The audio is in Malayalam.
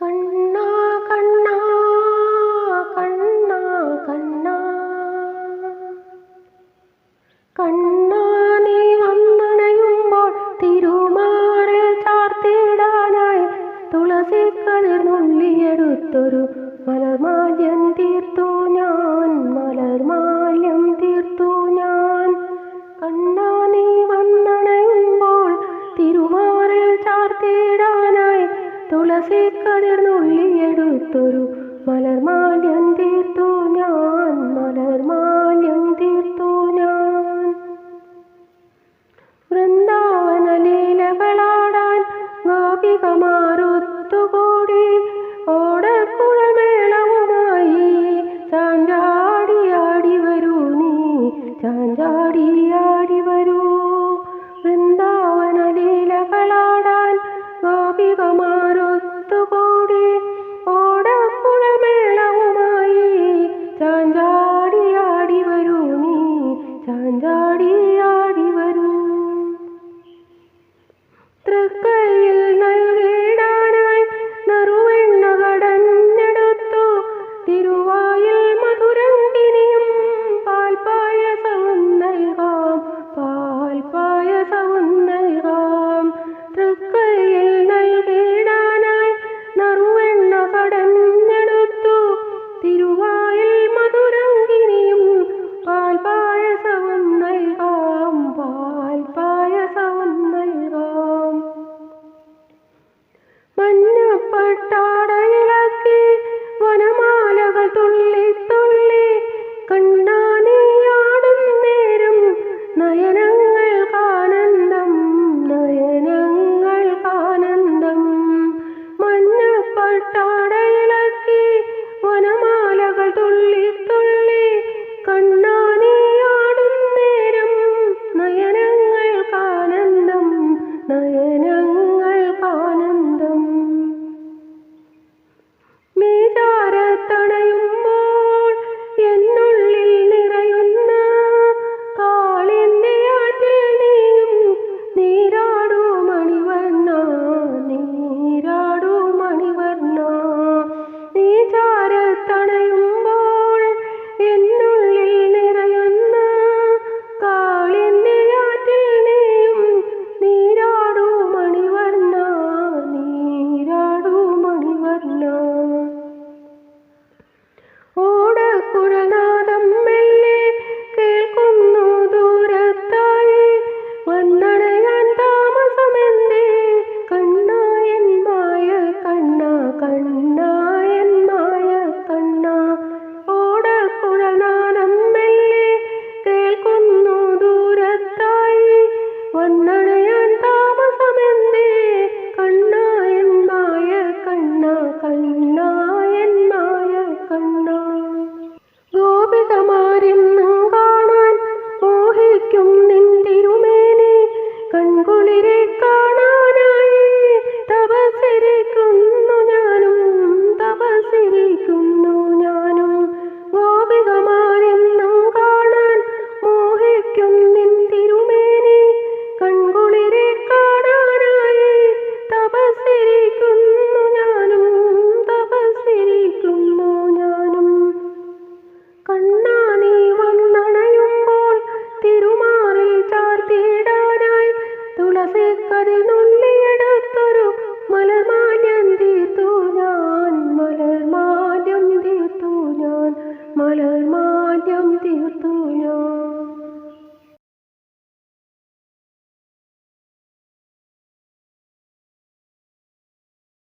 കണ്ണാ കണ്ണാ കണ്ണാ കണ്ണാ. കണ്ണാ നീ വന്നണയുമ്പോൾ തിരുമാറിൽ ചാർത്തിടാനായി തുളസി കതിർന്നുള്ളിയെടുത്തൊരു തുളസി കതിർന്നുള്ളിയെടുത്തൊരു മലർമാല്യം തീർത്തു ഞാൻ മലർമാല്യം തീർത്തു ഞാൻ. വൃന്ദാവന ലീലകളാടാൻ ഗോപികമാരുത്തുകൂടി ഓടക്കുഴമേളവുമായി ചാഞ്ചാടിയാടി വരൂ നീ ചാഞ്ചാടിയാടി വരൂ വൃന്ദാവന ലീലകളാടാൻ ഗോപികമാരുത്തുകൂടി പായൽ മധുരങ്കിനിയും പാൽ പായസവും നൽകാം പാൽ പായസവും നൽകാം. മഞ്ഞപ്പട്ടാടയിലൊക്കെ വനമാലകൾ തുള്ളി തുള്ളി കണ്ണു